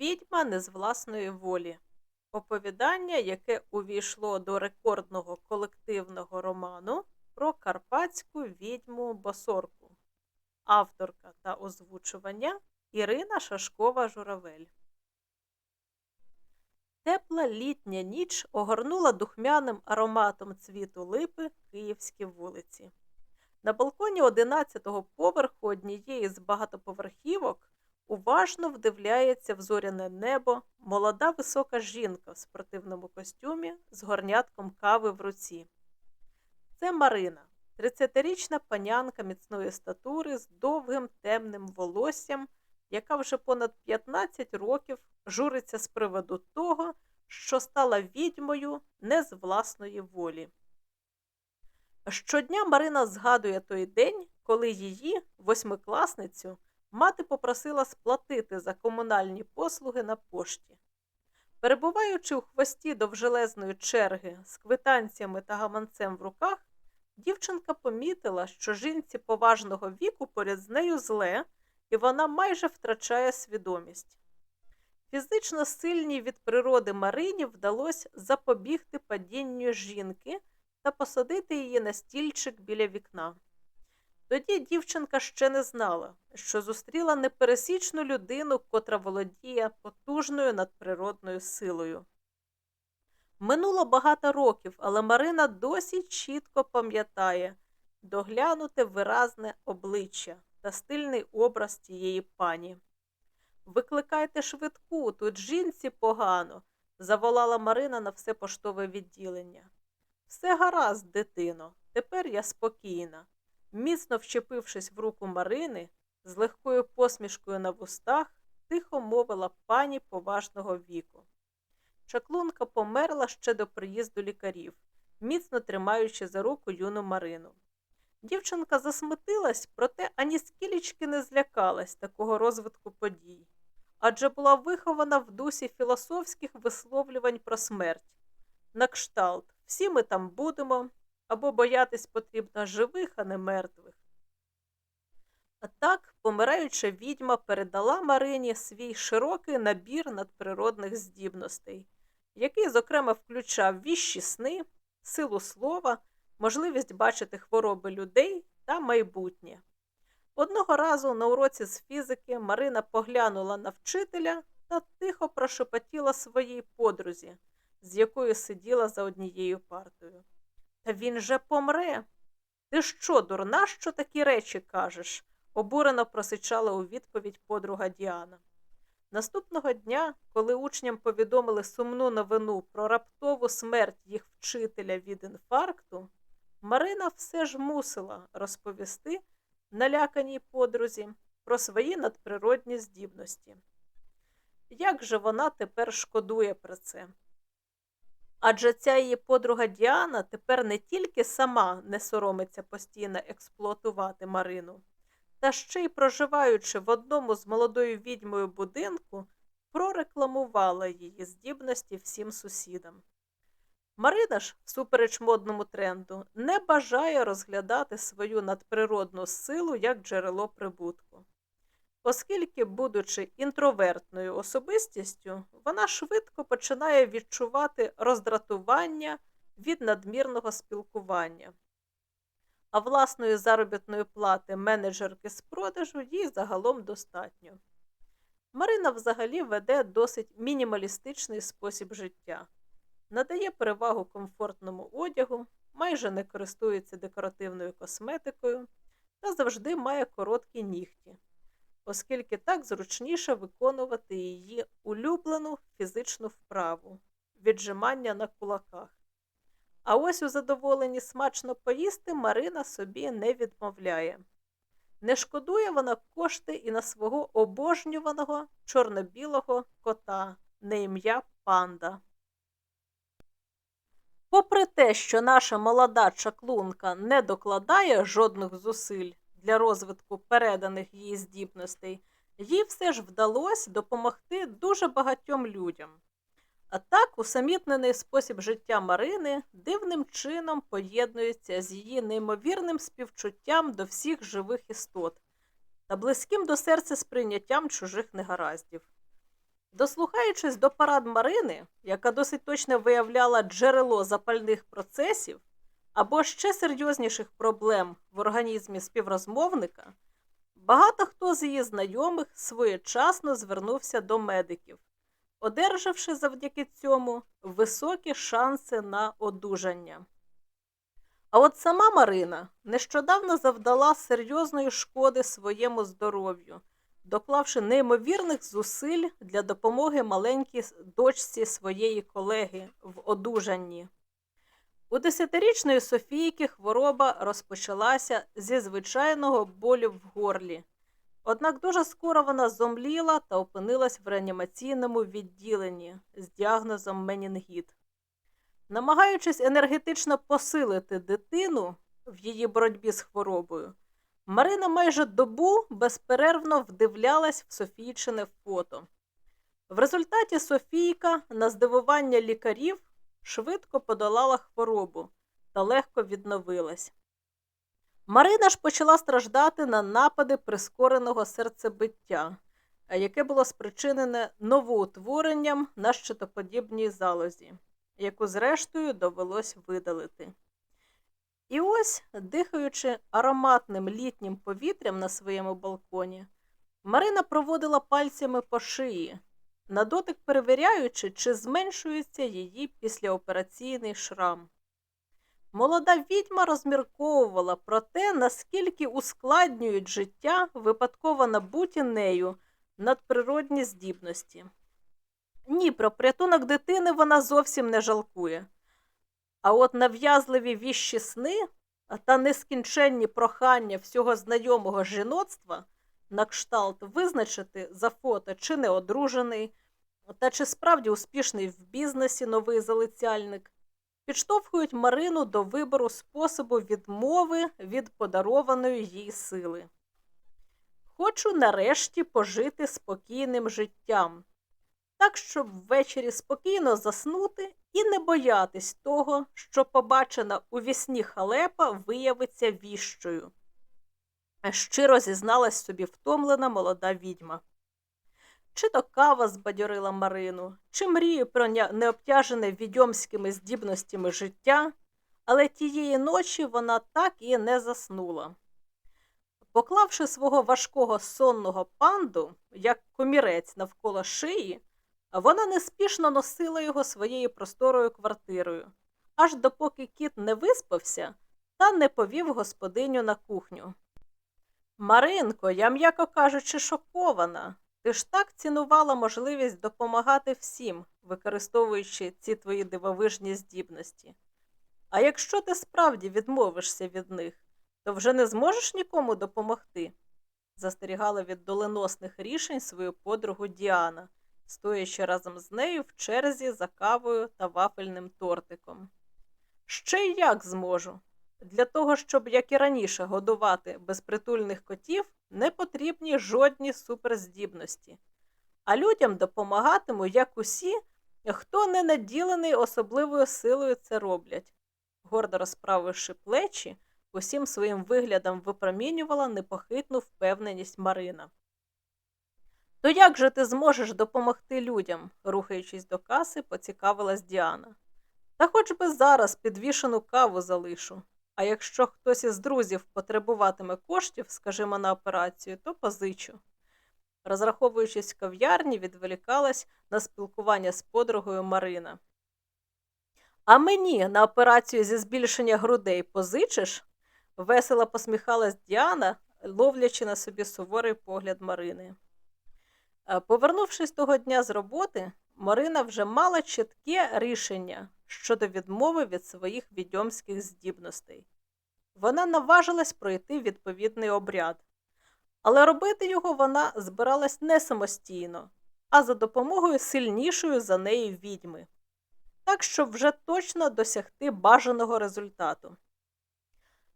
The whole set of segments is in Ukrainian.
Відьма не з власної волі. Оповідання, яке увійшло до рекордного колективного роману про карпатську відьму Босорку. Авторка та озвучування Ірина Шашкова Журавель. Тепла літня ніч огорнула духмяним ароматом цвіту липи київські вулиці. На балконі 11-го поверху однієї з багатоповерхівок уважно вдивляється в зоряне небо молода висока жінка в спортивному костюмі з горнятком кави в руці. Це Марина, 30-річна панянка міцної статури з довгим темним волоссям, яка вже понад 15 років журиться з приводу того, що стала відьмою не з власної волі. Щодня Марина згадує той день, коли її, восьмикласницю, мати попросила сплатити за комунальні послуги на пошті. Перебуваючи у хвості довжелезної черги з квитанціями та гаманцем в руках, дівчинка помітила, що жінці поважного віку поряд з нею зле, і вона майже втрачає свідомість. Фізично сильній від природи Марині вдалося запобігти падінню жінки та посадити її на стільчик біля вікна. Тоді дівчинка ще не знала, що зустріла непересічну людину, котра володіє потужною надприродною силою. Минуло багато років, але Марина досі чітко пам'ятає доглянуте виразне обличчя та стильний образ тієї пані. Викликайте швидку, тут жінці погано, заволала Марина на все поштове відділення. Все гаразд, дитино, тепер я спокійна. Міцно вчепившись в руку Марини, з легкою посмішкою на вустах, тихо мовила пані поважного віку. Чаклунка померла ще до приїзду лікарів, міцно тримаючи за руку юну Марину. Дівчинка засмутилась, проте ані скілічки не злякалась такого розвитку подій, адже була вихована в дусі філософських висловлювань про смерть. На кшталт, всі ми там будемо, або боятись потрібно живих, а не мертвих. А так, помираюча відьма передала Марині свій широкий набір надприродних здібностей, який, зокрема, включав віщі сни, силу слова, можливість бачити хвороби людей та майбутнє. Одного разу на уроці з фізики Марина поглянула на вчителя та тихо прошепотіла своїй подрузі, з якою сиділа за однією партою. Та він же помре. Ти що, дурна, що такі речі кажеш? обурено просичала у відповідь подруга Діана. Наступного дня, коли учням повідомили сумну новину про раптову смерть їх вчителя від інфаркту, Марина все ж мусила розповісти наляканій подрузі про свої надприродні здібності. Як же вона тепер шкодує про це? Адже ця її подруга Діана тепер не тільки сама не соромиться постійно експлуатувати Марину, та ще й проживаючи в одному з молодою відьмою будинку, прорекламувала її здібності всім сусідам. Марина ж, всупереч модному тренду, не бажає розглядати свою надприродну силу як джерело прибутку. Оскільки, будучи інтровертною особистістю, вона швидко починає відчувати роздратування від надмірного спілкування. А власної заробітної плати менеджерки з продажу їй загалом достатньо. Марина взагалі веде досить мінімалістичний спосіб життя, надає перевагу комфортному одягу, майже не користується декоративною косметикою та завжди має короткі нігті оскільки так зручніше виконувати її улюблену фізичну вправу віджимання на кулаках. А ось у задоволенні смачно поїсти Марина собі не відмовляє. Не шкодує вона кошти і на свого обожнюваного чорно-білого кота на ім'я Панда. Попри те, що наша молода чаклунка не докладає жодних зусиль для розвитку переданих її здібностей, їй все ж вдалося допомогти дуже багатьом людям. А так, усамітнений спосіб життя Марини дивним чином поєднується з її неймовірним співчуттям до всіх живих істот та близьким до серця сприйняттям чужих негараздів. Дослухаючись до парад Марини, яка досить точно виявляла джерело запальних процесів або ще серйозніших проблем в організмі співрозмовника, багато хто з її знайомих своєчасно звернувся до медиків, одержавши завдяки цьому високі шанси на одужання. А от сама Марина нещодавно завдала серйозної шкоди своєму здоров'ю, доклавши неймовірних зусиль для допомоги маленькій дочці своєї колеги в одужанні. У десятирічної Софійки хвороба розпочалася зі звичайного болю в горлі. Однак дуже скоро вона зомліла та опинилась в реанімаційному відділенні з діагнозом менінгіт. Намагаючись енергетично посилити дитину в її боротьбі з хворобою, Марина майже добу безперервно вдивлялась в Софійчине фото. В результаті Софійка, на здивування лікарів, швидко подолала хворобу та легко відновилась. Марина ж почала страждати на напади прискореного серцебиття, яке було спричинене новоутворенням на щитоподібній залозі, яку, зрештою, довелось видалити. І ось, дихаючи ароматним літнім повітрям на своєму балконі, Марина проводила пальцями по шиї, на дотик перевіряючи, чи зменшується її післяопераційний шрам. Молода відьма розмірковувала про те, наскільки ускладнюють життя випадково набуті нею надприродні здібності. Ні, про порятунок дитини вона зовсім не жалкує. А от нав'язливі віщі сни та нескінченні прохання всього знайомого жіноцтва на кшталт визначити за фото, чи не одружений, та чи справді успішний в бізнесі новий залицяльник, підштовхують Марину до вибору способу відмови від подарованої їй сили. Хочу нарешті пожити спокійним життям, так, щоб ввечері спокійно заснути і не боятись того, що побачена у вісні халепа виявиться віщою. Щиро зізналась собі втомлена молода відьма. Чи то кава збадьорила Марину, чи мрію про необтяжене відьомськими здібностями життя, але тієї ночі вона так і не заснула. Поклавши свого важкого сонного панду, як комірець навколо шиї, вона неспішно носила його своєю просторою квартирою, аж допоки кіт не виспався та не повів господиню на кухню. Маринко, я, м'яко кажучи, шокована. Ти ж так цінувала можливість допомагати всім, використовуючи ці твої дивовижні здібності. А якщо ти справді відмовишся від них, то вже не зможеш нікому допомогти, застерігала від доленосних рішень свою подругу Діана стоячи разом з нею в черзі за кавою та вафельним тортиком. Ще й як зможу. Для того, щоб, як і раніше, годувати безпритульних котів, не потрібні жодні суперздібності. А людям допомагатиму, як усі, хто не наділений особливою силою це роблять. Гордо розправивши плечі, усім своїм виглядом випромінювала непохитну впевненість Марина. То як же ти зможеш допомогти людям? рухаючись до каси, поцікавилась Діана. Та хоч би зараз підвішену каву залишу. А якщо хтось із друзів потребуватиме коштів, скажімо, на операцію, то позичу. Розраховуючись в кав'ярні, відволікалась на спілкування з подругою Марина. А мені на операцію зі збільшення грудей позичиш? весело посміхалась Діана, ловлячи на собі суворий погляд Марини. Е, повернувшись того дня з роботи, Марина вже мала чітке рішення щодо відмови від своїх відьомських здібностей. Вона наважилась пройти відповідний обряд, але робити його вона збиралась не самостійно, а за допомогою сильнішої за неї відьми, так щоб вже точно досягти бажаного результату.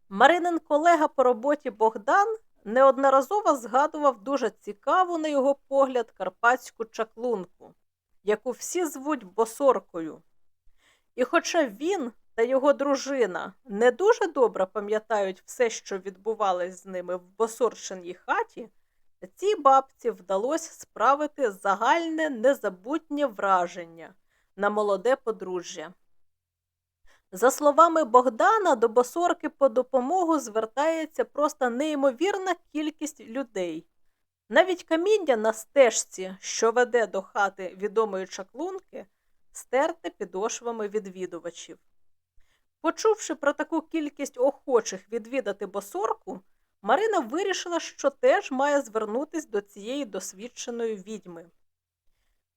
Маринин колега по роботі Богдан неодноразово згадував дуже цікаву, на його погляд, карпатську чаклунку, яку всі звуть босоркою. І хоча він та його дружина не дуже добре пам'ятають все, що відбувалось з ними в босорчиній хаті, Цій бабці вдалося справити загальне незабутнє враження на молоде подружжя. За словами Богдана, до босорки по допомогу звертається просто неймовірна кількість людей. Навіть каміння на стежці, що веде до хати відомої чаклунки, стерте підошвами відвідувачів. Почувши про таку кількість охочих відвідати босорку, Марина вирішила, що теж має звернутися до цієї досвідченої відьми.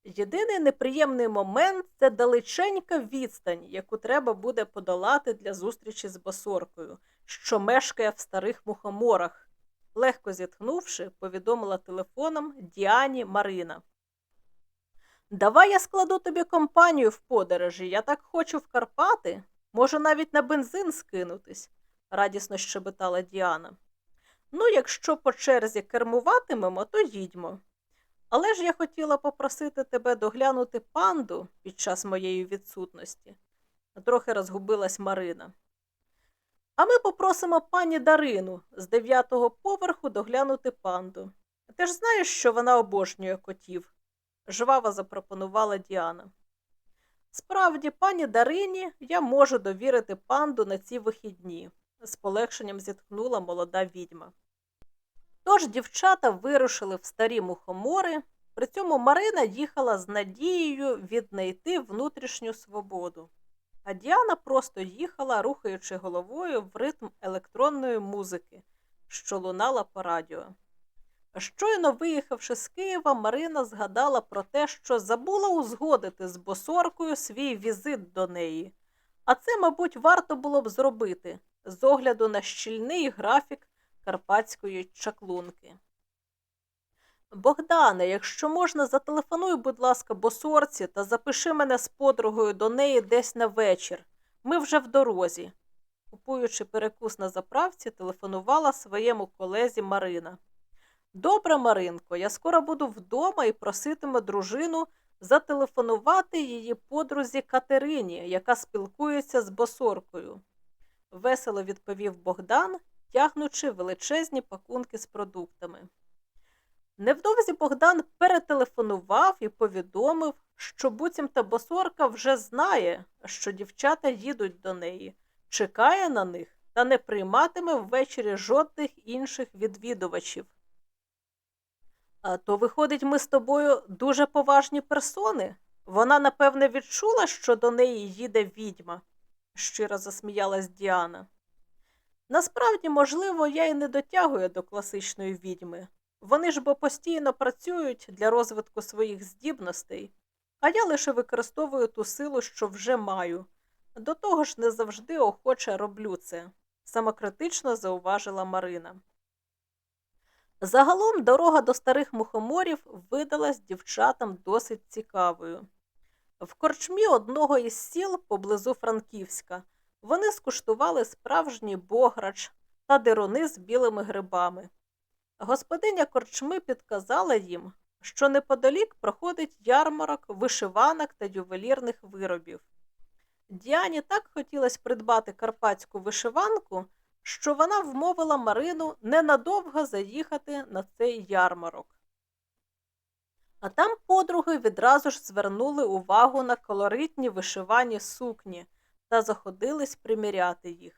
Єдиний неприємний момент це далеченька відстань, яку треба буде подолати для зустрічі з босоркою, що мешкає в старих мухоморах. Легко зітхнувши, повідомила телефоном Діані Марина. Давай я складу тобі компанію в подорожі. Я так хочу в Карпати. Можу навіть на бензин скинутись, радісно щебетала Діана. Ну, якщо по черзі кермуватимемо, то їдьмо. Але ж я хотіла попросити тебе доглянути панду під час моєї відсутності, трохи розгубилась Марина. А ми попросимо пані Дарину з дев'ятого поверху доглянути панду. Ти ж знаєш, що вона обожнює котів, жваво запропонувала Діана. Справді, пані Дарині я можу довірити панду на ці вихідні, з полегшенням зітхнула молода відьма. Тож дівчата вирушили в старі мухомори, при цьому Марина їхала з надією віднайти внутрішню свободу, а Діана просто їхала, рухаючи головою в ритм електронної музики, що лунала по радіо. Щойно виїхавши з Києва, Марина згадала про те, що забула узгодити з босоркою свій візит до неї. А це, мабуть, варто було б зробити з огляду на щільний графік карпатської чаклунки. Богдане, якщо можна, зателефонуй, будь ласка, босорці та запиши мене з подругою до неї десь на вечір. Ми вже в дорозі. Купуючи перекус на заправці, телефонувала своєму колезі Марина. Добре, Маринко, я скоро буду вдома і проситиму дружину зателефонувати її подрузі Катерині, яка спілкується з босоркою. Весело відповів Богдан, тягнучи величезні пакунки з продуктами. Невдовзі Богдан перетелефонував і повідомив, що буцімта босорка вже знає, що дівчата їдуть до неї, чекає на них та не прийматиме ввечері жодних інших відвідувачів. А то, виходить, ми з тобою дуже поважні персони. Вона, напевне, відчула, що до неї їде відьма, щиро засміялась Діана. Насправді, можливо, я й не дотягую до класичної відьми. Вони ж бо постійно працюють для розвитку своїх здібностей, а я лише використовую ту силу, що вже маю. До того ж, не завжди охоче роблю це, самокритично зауважила Марина. Загалом дорога до старих мухоморів видалась дівчатам досить цікавою. В корчмі одного із сіл поблизу Франківська вони скуштували справжній бограч та деруни з білими грибами. Господиня корчми підказала їм, що неподалік проходить ярмарок вишиванок та ювелірних виробів. Діані так хотілося придбати карпатську вишиванку, що вона вмовила Марину ненадовго заїхати на цей ярмарок. А там подруги відразу ж звернули увагу на колоритні вишивані сукні та заходились приміряти їх.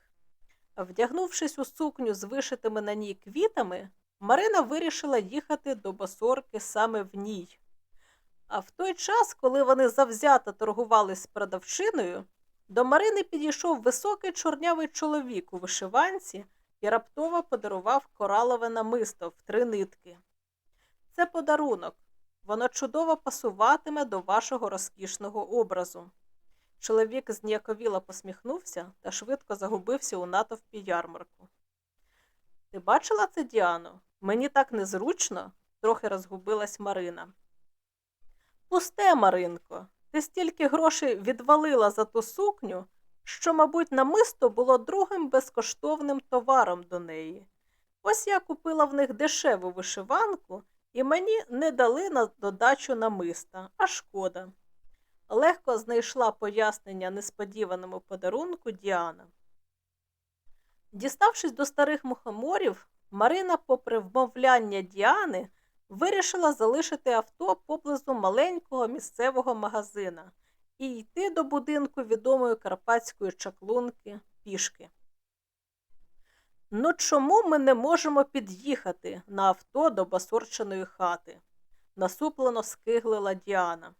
Вдягнувшись у сукню з вишитими на ній квітами, Марина вирішила їхати до босорки саме в ній. А в той час, коли вони завзято торгували з продавчиною, до Марини підійшов високий чорнявий чоловік у вишиванці і раптово подарував коралове намисто в три нитки. Це подарунок. Воно чудово пасуватиме до вашого розкішного образу. Чоловік зніяковіло посміхнувся та швидко загубився у натовпі ярмарку. Ти бачила це, Діано? Мені так незручно, трохи розгубилась Марина. Пусте, Маринко, ти стільки грошей відвалила за ту сукню, що, мабуть, намисто було другим безкоштовним товаром до неї. Ось я купила в них дешеву вишиванку, і мені не дали на додачу намиста, а шкода. Легко знайшла пояснення несподіваному подарунку Діана. Діставшись до старих мухоморів, Марина, попри вмовляння Діани, вирішила залишити авто поблизу маленького місцевого магазина і йти до будинку відомої карпатської чаклунки пішки. Ну чому ми не можемо під'їхати на авто до басорченої хати? насуплено скиглила Діана.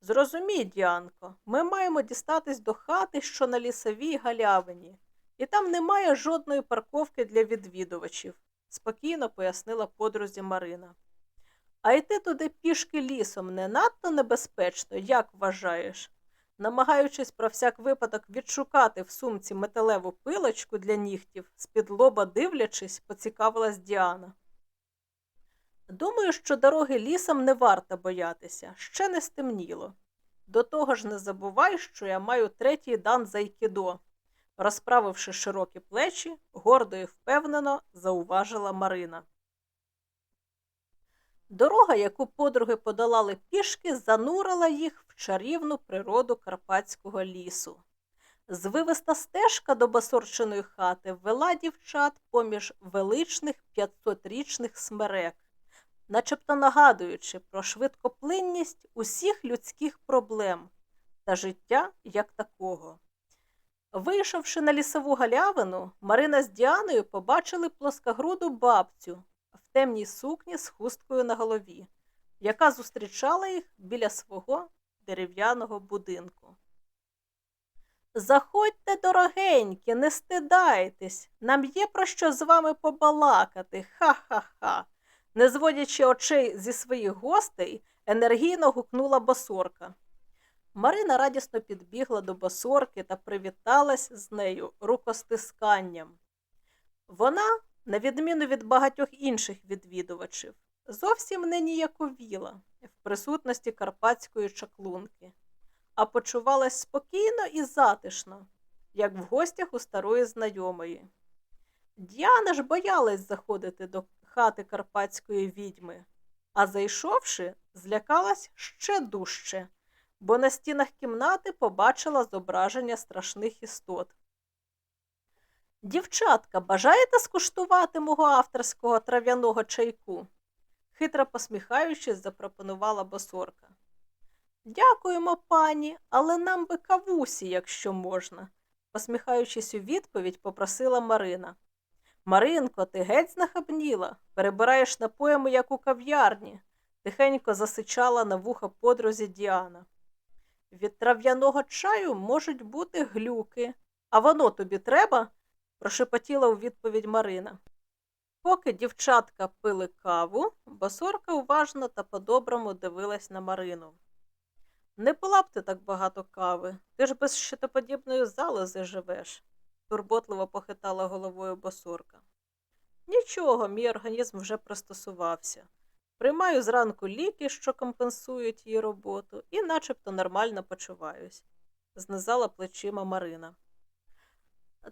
Зрозумій, Діанко, ми маємо дістатись до хати, що на лісовій галявині, і там немає жодної парковки для відвідувачів, спокійно пояснила подрузі Марина. А йти туди пішки лісом не надто небезпечно, як вважаєш? Намагаючись про всяк випадок відшукати в сумці металеву пилочку для нігтів, з-під лоба дивлячись, поцікавилась Діана. Думаю, що дороги лісом не варто боятися, ще не стемніло. До того ж не забувай, що я маю третій дан за айкідо. Розправивши широкі плечі, гордо і впевнено зауважила Марина. Дорога, яку подруги подолали пішки, занурила їх в чарівну природу карпатського лісу. Звивиста стежка до басорчиної хати вела дівчат поміж величних 500-річних смерек, начебто нагадуючи про швидкоплинність усіх людських проблем та життя як такого. Вийшовши на лісову галявину, Марина з Діаною побачили плоскогруду бабцю темній сукні з хусткою на голові, яка зустрічала їх біля свого дерев'яного будинку. Заходьте, дорогенькі, не стидайтесь, нам є про що з вами побалакати. Ха-ха-ха. Не зводячи очей зі своїх гостей, енергійно гукнула босорка. Марина радісно підбігла до босорки та привіталась з нею рукостисканням. Вона, на відміну від багатьох інших відвідувачів, зовсім не ніяковіла в присутності карпатської чаклунки, а почувалась спокійно і затишно, як в гостях у старої знайомої. Діана ж боялась заходити до хати карпатської відьми, а зайшовши, злякалась ще дужче, бо на стінах кімнати побачила зображення страшних істот. Дівчатка, бажаєте скуштувати мого авторського трав'яного чайку? хитро посміхаючись, запропонувала босорка. Дякуємо, пані, але нам би кавусі, якщо можна, посміхаючись у відповідь, попросила Марина. Маринко, ти геть знахабніла, перебираєш напоями, як у кав'ярні, тихенько засичала на вуха подрузі Діана. Від трав'яного чаю можуть бути глюки, а воно тобі треба? Прошепотіла у відповідь Марина. Поки дівчатка пили каву, босорка уважно та по-доброму дивилась на Марину. Не пила б ти так багато кави, ти ж без щитоподібної залози живеш, турботливо похитала головою босорка. Нічого, мій організм вже пристосувався. Приймаю зранку ліки, що компенсують її роботу, і начебто нормально почуваюсь, знизала плечима Марина.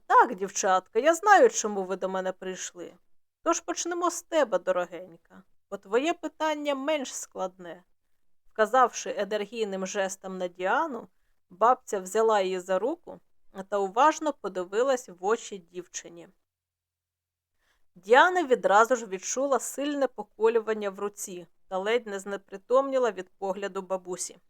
Так, дівчатка, я знаю, чому ви до мене прийшли. Тож почнемо з тебе, дорогенька, бо твоє питання менш складне. Вказавши енергійним жестом на Діану, бабця взяла її за руку та уважно подивилась в очі дівчині. Діана відразу ж відчула сильне поколювання в руці та ледь не знепритомніла від погляду бабусі.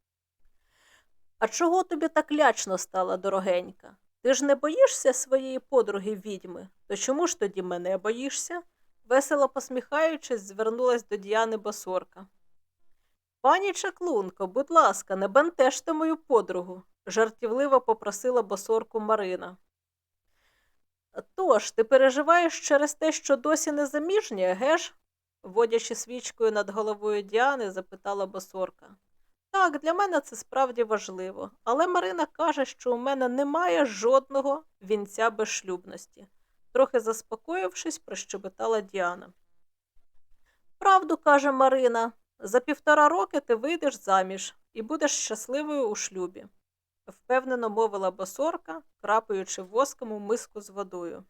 А чого тобі так лячно стало, дорогенька? Ти ж не боїшся своєї подруги відьми, то чому ж тоді мене боїшся? Весело посміхаючись, звернулась до Діани босорка. Пані Чаклунко, будь ласка, не бентежте мою подругу, жартівливо попросила босорку Марина. Тож, ти переживаєш через те, що досі не заміжня, геш? водячи свічкою над головою Діани, запитала босорка. Так, для мене це справді важливо, але Марина каже, що у мене немає жодного вінця безшлюбності. Трохи заспокоївшись, прощебетала Діана. Правду, каже Марина, за півтора роки ти вийдеш заміж і будеш щасливою у шлюбі, впевнено мовила босорка, крапаючи воском у миску з водою.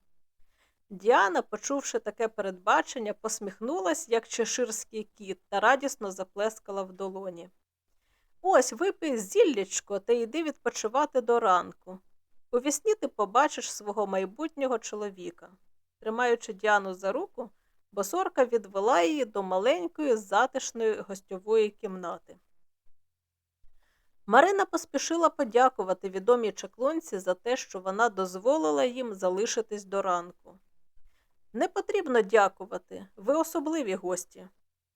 Діана, почувши таке передбачення, посміхнулась, як чеширський кіт, та радісно заплескала в долоні. Ось випий зіллячко та йди відпочивати до ранку. Увісні ти побачиш свого майбутнього чоловіка. Тримаючи Діану за руку, Босорка відвела її до маленької затишної гостьової кімнати. Марина поспішила подякувати відомій чаклунці за те, що вона дозволила їм залишитись до ранку. Не потрібно дякувати, ви особливі гості,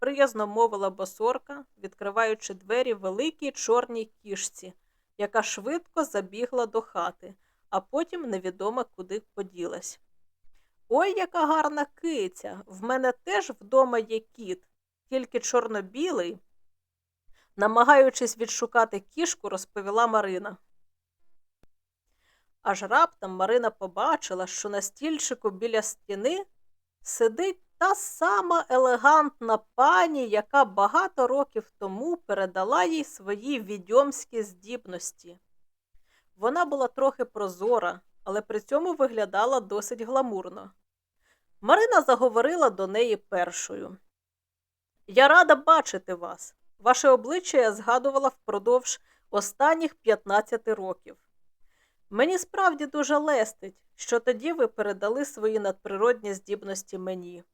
приязно мовила босорка, відкриваючи двері великій чорній кішці, яка швидко забігла до хати, а потім невідомо куди поділась. Ой, яка гарна киця! В мене теж вдома є кіт, тільки чорно-білий. Намагаючись відшукати кішку, розповіла Марина. Аж раптом Марина побачила, що на стільчику біля стіни сидить та сама елегантна пані, яка багато років тому передала їй свої відьомські здібності. Вона була трохи прозора, але при цьому виглядала досить гламурно. Марина заговорила до неї першою. Я рада бачити вас. Ваше обличчя я згадувала впродовж останніх 15 років. Мені справді дуже лестить, що тоді ви передали свої надприродні здібності мені.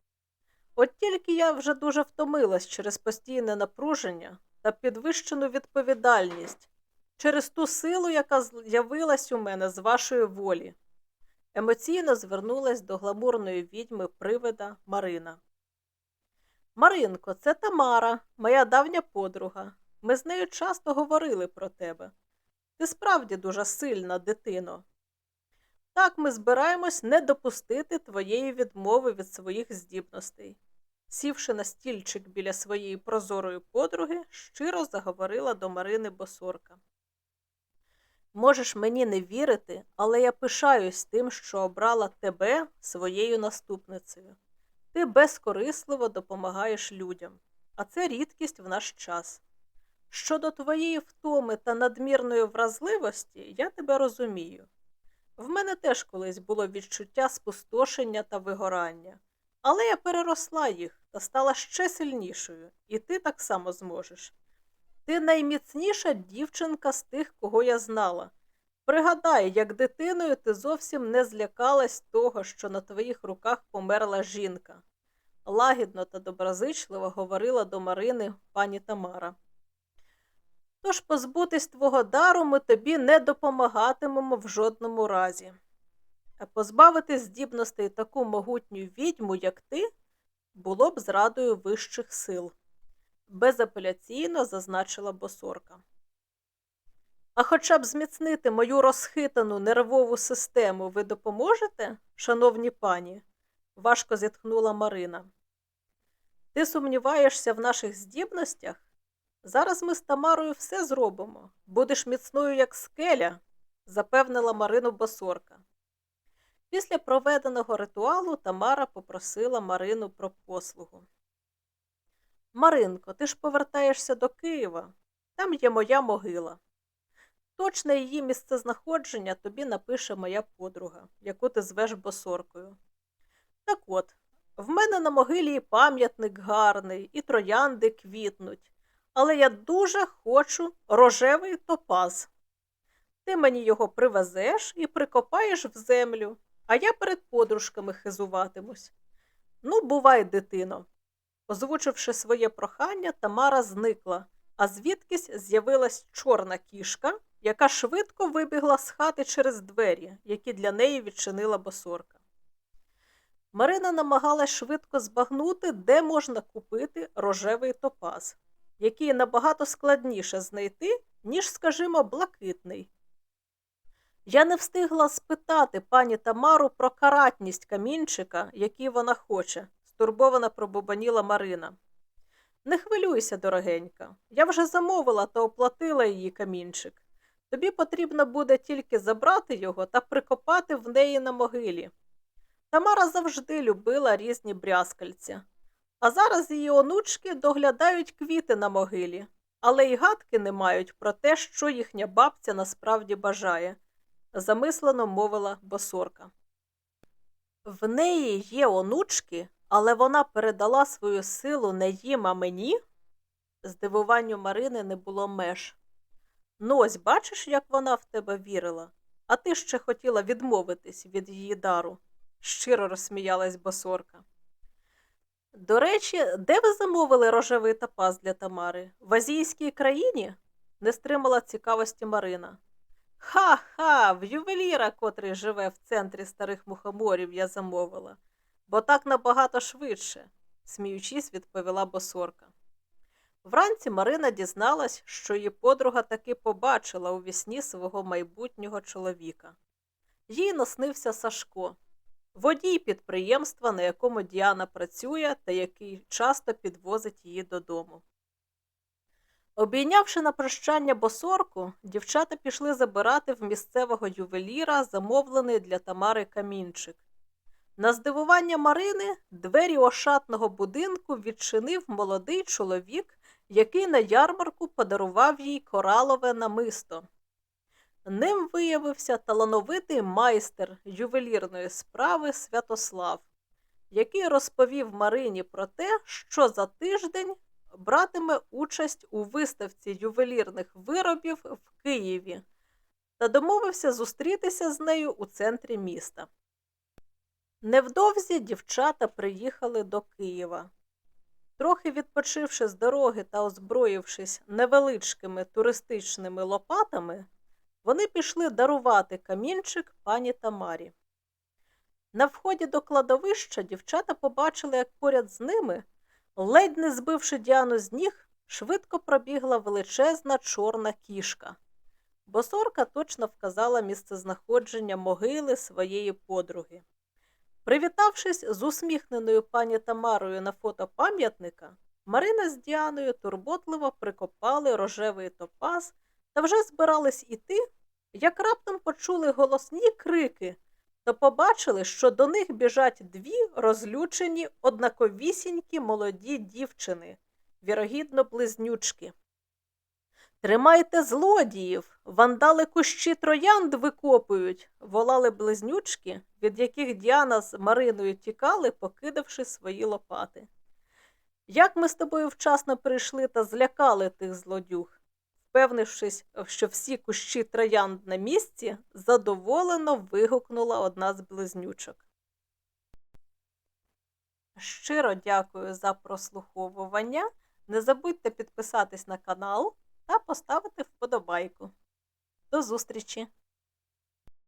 От тільки я вже дуже втомилась через постійне напруження та підвищену відповідальність, через ту силу, яка з'явилась у мене з вашої волі. Емоційно звернулась до гламурної відьми привида Марина. Маринко, це Тамара, моя давня подруга. Ми з нею часто говорили про тебе. Ти справді дуже сильна, дитино. Так ми збираємось не допустити твоєї відмови від своїх здібностей. Сівши на стільчик біля своєї прозорої подруги, щиро заговорила до Марини Босорка. Можеш мені не вірити, але я пишаюсь тим, що обрала тебе своєю наступницею. Ти безкорисливо допомагаєш людям, а це рідкість в наш час. Щодо твоєї втоми та надмірної вразливості, я тебе розумію. В мене теж колись було відчуття спустошення та вигорання, але я переросла їх та стала ще сильнішою, і ти так само зможеш. Ти найміцніша дівчинка з тих, кого я знала. Пригадай, як дитиною ти зовсім не злякалась того, що на твоїх руках померла жінка. Лагідно та доброзичливо говорила до Марини пані Тамара. Тож позбутись твого дару ми тобі не допомагатимемо в жодному разі. А позбавити здібностей таку могутню відьму, як ти, було б зрадою вищих сил, безапеляційно зазначила босорка. А хоча б зміцнити мою розхитану нервову систему ви допоможете, шановні пані? важко зітхнула Марина. Ти сумніваєшся в наших здібностях? Зараз ми з Тамарою все зробимо. Будеш міцною, як скеля, запевнила Марину босорка. Після проведеного ритуалу Тамара попросила Марину про послугу. Маринко, ти ж повертаєшся до Києва, там є моя могила. Точне її місцезнаходження тобі напише моя подруга, яку ти звеш босоркою. Так от, в мене на могилі і пам'ятник гарний, і троянди квітнуть, але я дуже хочу рожевий топаз. Ти мені його привезеш і прикопаєш в землю, а я перед подружками хизуватимусь. Ну, бувай, дитино. Озвучивши своє прохання, Тамара зникла, а звідкись з'явилась чорна кішка, яка швидко вибігла з хати через двері, які для неї відчинила босорка. Марина намагалась швидко збагнути, де можна купити рожевий топаз, який набагато складніше знайти, ніж, скажімо, блакитний. Я не встигла спитати пані Тамару про каратність камінчика, який вона хоче, стурбована пробубаніла Марина. Не хвилюйся, дорогенька, я вже замовила та оплатила її камінчик. Тобі потрібно буде тільки забрати його та прикопати в неї на могилі. Тамара завжди любила різні брязкальця, а зараз її онучки доглядають квіти на могилі, але й гадки не мають про те, що їхня бабця насправді бажає, замислено мовила босорка. В неї є онучки, але вона передала свою силу не їм, а мені. Здивуванню Марини не було меж. Ну, ось бачиш, як вона в тебе вірила, а ти ще хотіла відмовитись від її дару, щиро розсміялась босорка. До речі, де ви замовили рожевий топаз для Тамари? В азійській країні? не стримала цікавості Марина. Ха-ха, в ювеліра, котрий живе в центрі старих мухоморів, я замовила, бо так набагато швидше, сміючись, відповіла босорка. Вранці Марина дізналась, що її подруга таки побачила у вісні свого майбутнього чоловіка. Їй наснився Сашко, водій підприємства, на якому Діана працює та який часто підвозить її додому. Обійнявши на прощання босорку, дівчата пішли забирати в місцевого ювеліра замовлений для Тамари камінчик. На здивування Марини двері ошатного будинку відчинив молодий чоловік, який на ярмарку подарував їй коралове намисто. Ним виявився талановитий майстер ювелірної справи Святослав, який розповів Марині про те, що за тиждень братиме участь у виставці ювелірних виробів в Києві та домовився зустрітися з нею у центрі міста. Невдовзі дівчата приїхали до Києва. Трохи відпочивши з дороги та озброївшись невеличкими туристичними лопатами, вони пішли дарувати камінчик пані Тамарі. На вході до кладовища дівчата побачили, як поряд з ними, ледь не збивши Діану з ніг, швидко пробігла величезна чорна кішка. Босорка точно вказала місцезнаходження могили своєї подруги. Привітавшись з усміхненою пані Тамарою на фото пам'ятника, Марина з Діаною турботливо прикопали рожевий топаз та вже збирались іти, як раптом почули голосні крики та побачили, що до них біжать дві розлючені однаковісінькі молоді дівчини, вірогідно близнючки. Тримайте злодіїв, вандали кущі троянд викопують, волали близнючки, від яких Діана з Мариною тікали, покидавши свої лопати. Як ми з тобою вчасно прийшли та злякали тих злодюг? Впевнившись, що всі кущі троянд на місці, задоволено вигукнула одна з близнючок. Щиро дякую за прослуховування. Не забудьте підписатись на канал та поставити вподобайку. До зустрічі!